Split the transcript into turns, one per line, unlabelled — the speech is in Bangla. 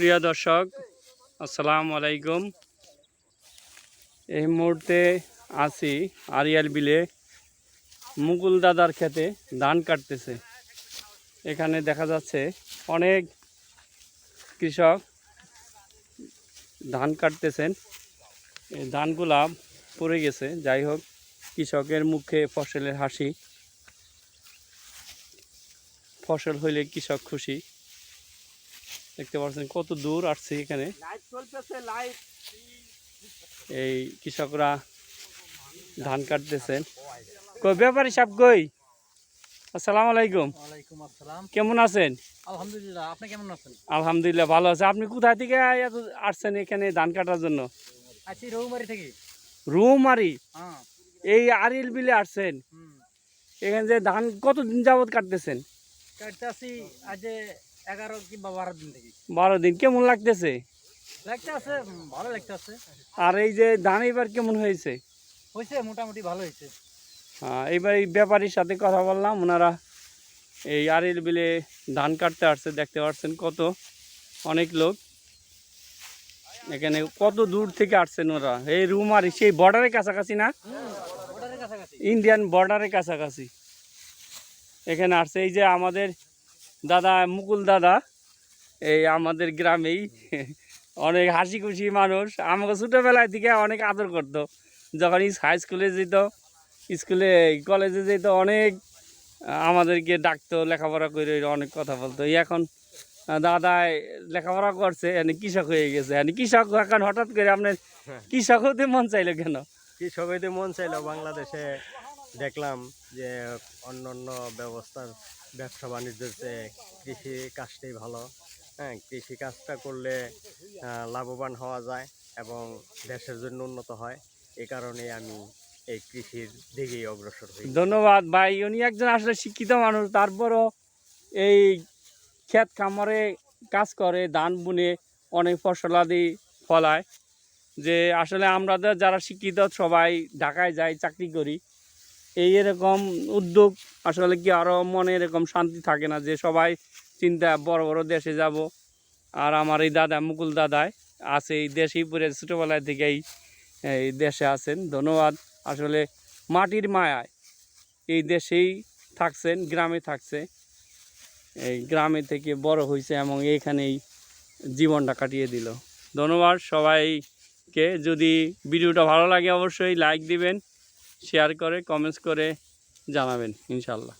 প্রিয় দর্শক, আসসালামু আলাইকুম। এই মুহূর্তে আছি আরিয়াল বিলে। মুকুল দাদার খেতে ধান কাটতেছে। এখানে দেখা যাচ্ছে অনেক কৃষক ধান কাটতেছেন। এই ধানগুলা পড়ে গেছে। যাই হোক, কৃষকের মুখে ফসলের হাসি। ফসল হইলে কৃষক খুশি। দেখতে পাচ্ছেন কত দূর আসছে এখানে। এই কৃষকরা ধান কাটতেছেন। কই ব্যাপারী সাহেব কই? আসসালামু আলাইকুম। কেমন আছেন?
আলহামদুলিল্লাহ আপনি কেমন আছেন?
আলহামদুলিল্লাহ ভালো আছে। আপনি কোথা থেকে এত আসছেন এখানে ধান কাটার জন্য?
আছি রৌমারি থেকে।
রুমারি
হ্যাঁ।
এই আরিল বিলে আসছেন। এখানে যে ধান কতদিন যাবত কাটতেছেন?
আজ এগারো কিংবা বারো দিন থেকে
বারো দিন কেমন লাগতেছে?
ভালো
আর এই যে ধান এবার কেমন হয়েছে?
হয়েছে মোটামুটি ভালো হয়েছে।
হ্যাঁ এইবার এই ব্যাপারীর সাথে কথা বললাম ওনারা এই আরিল বিলে ধান কাটতে আসছে দেখতে পাচ্ছেন কত অনেক লোক। এখানে কত দূর থেকে আসছেন ওরা? এই রুমারি সেই বর্ডারের কাছাকাছি না? ইন্ডিয়ান বর্ডারের কাছাকাছি। এখানে আসছে এই যে আমাদের দাদা মুকুল দাদা এই আমাদের গ্রামেই অনেক হাসি খুশি মানুষ। আমাকে ছোটোবেলায় থেকে অনেক আদর করতো। যখন হাই স্কুলে যেত স্কুলে কলেজে যেত অনেক আমাদেরকে ডাকতো লেখাপড়া করে অনেক কথা বলতো। এখন দাদা লেখাপড়া করছে এনে কৃষক হয়ে গেছে। এনে কৃষক এখন হঠাৎ করে আপনার কৃষক হতে মন চাইলো কেন?
কৃষক হইতে মন চাইলো বাংলাদেশে। দেখলাম যে অন্য অন্য ব্যবস্থার ব্যবসা বাণিজ্যের চেয়ে কৃষি কাজটাই ভালো। হ্যাঁ কৃষি কাজটা করলে লাভবান হওয়া যায় এবং দেশের জন্য উন্নত হয়। এই কারণে আমি এই কৃষির দিকেই অগ্রসর হই।
ধন্যবাদ ভাই, উনি একজন আসলে শিক্ষিত মানুষ, তারপরও এই ক্ষেত খামারে কাজ করে, ধান বুনে অনেক ফসলাদি ফলায়। যে আসলে আমরা যারা শিক্ষিত, সবাই ঢাকায় যাই, চাকরি করি। এই এরকম উদ্যোগ আসলে কি আরও মনে এরকম শান্তি থাকে না যে সবাই চিন্তা, বড় বড় দেশে যাব? আর আমার এই দাদা, মুকুল দাদায় আছে এই দেশেই পড়ে ছোটোবেলায় থেকেই এই দেশে আছেন। ধন্যবাদ। আসলে মাটির মায়ায় এই দেশেই থাকছেন, গ্রামে থাকছে। এই গ্রামে থেকে বড় হয়েছে এবং এইখানেই জীবনটা কাটিয়ে দিল। ধন্যবাদ সবাইকে। যদি ভিডিওটা ভালো লাগে অবশ্যই লাইক দিবেন। শেয়ার করে কমেন্টস করে জানাবেন ইনশাল্লাহ